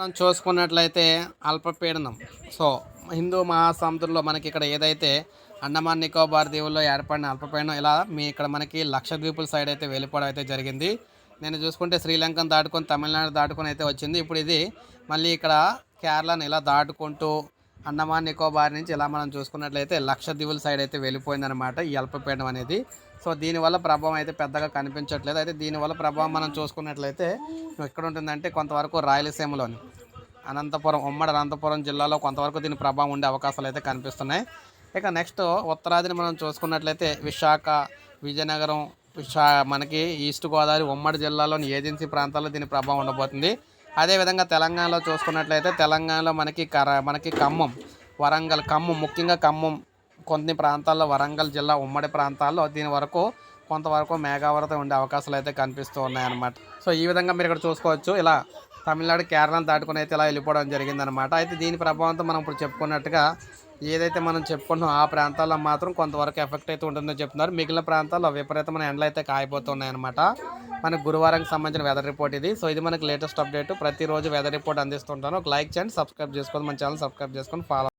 మనం చూసుకున్నట్లయితే అల్పపీడనం. సో హిందూ మహాసముద్రంలో మనకి ఇక్కడ ఏదైతే అండమాన్ నికోబార్ దీవుల్లో ఏర్పడిన అల్పపీడనం ఇలా మీ ఇక్కడ మనకి లక్షద్వీపుల సైడ్ అయితే వెళ్ళిపోవడం అయితే జరిగింది. నేను చూసుకుంటే శ్రీలంకను దాటుకొని తమిళనాడు దాటుకొని అయితే వచ్చింది. ఇప్పుడు ఇది మళ్ళీ ఇక్కడ కేరళను ఇలా దాటుకుంటూ అండమాన్ నికోబార్ నుంచి ఇలా మనం చూసుకున్నట్లయితే లక్షద్వీపుల సైడ్ అయితే వెళ్ళిపోయిందనమాట ఈ అల్పపీడనం అనేది. సో దీనివల్ల ప్రభావం అయితే పెద్దగా కనిపించట్లేదు. అయితే దీనివల్ల ప్రభావం మనం చూసుకున్నట్లయితే ఎక్కడ ఉంటుందంటే కొంతవరకు రాయలసీమలోని అనంతపురం ఉమ్మడి అనంతపురం జిల్లాలో కొంతవరకు దీని ప్రభావం ఉండే అవకాశాలు అయితే కనిపిస్తున్నాయి. ఇక నెక్స్ట్ ఉత్తరాదిని మనం చూసుకున్నట్లయితే విశాఖ విజయనగరం విశా మనకి ఈస్ట్ గోదావరి ఉమ్మడి జిల్లాలోని ఏజెన్సీ ప్రాంతాల్లో దీని ప్రభావం ఉండబోతుంది. అదేవిధంగా తెలంగాణలో చూసుకున్నట్లయితే తెలంగాణలో మనకి కర మనకి ఖమ్మం వరంగల్ ఖమ్మం ముఖ్యంగా ఖమ్మం కొన్ని ప్రాంతాల్లో వరంగల్ జిల్లా ఉమ్మడి ప్రాంతాల్లో దీని వరకు కొంతవరకు మేఘావరత ఉండే అవకాశాలు అయితే కనిపిస్తూ ఉన్నాయన్నమాట. సో ఈ విధంగా మీరు ఇక్కడ చూసుకోవచ్చు. ఇలా తమిళనాడు కేరళను దాటుకుని అయితే ఇలా వెళ్ళిపోవడం జరిగిందనమాట అయితే దీని ప్రభావంతో మనం ఇప్పుడు చెప్పుకున్నట్టుగా ఏదైతే మనం చెప్పుకుంటున్నాం ఆ ప్రాంతాల్లో మాత్రం కొంతవరకు ఎఫెక్ట్ అయితే ఉంటుందని చెప్తున్నారు. మిగిలిన ప్రాంతాల్లో విపరీతమైన ఎండలు అయితే కాయిపోతున్నాయి అనమాట మనకు గురువారంకి సంబంధించిన వెదర్ రిపోర్ట్ ఇది. సో ఇది మనకి లేటెస్ట్ అప్డేట్ ప్రతిరోజు వెదర్ రిపోర్ట్ అందిస్తుంటాను. ఒక లైక్ చేయండి సబ్స్క్రైబ్ చేసుకోండి మన ఛానల్ సబ్స్క్రైబ్ చేసుకొని ఫాలో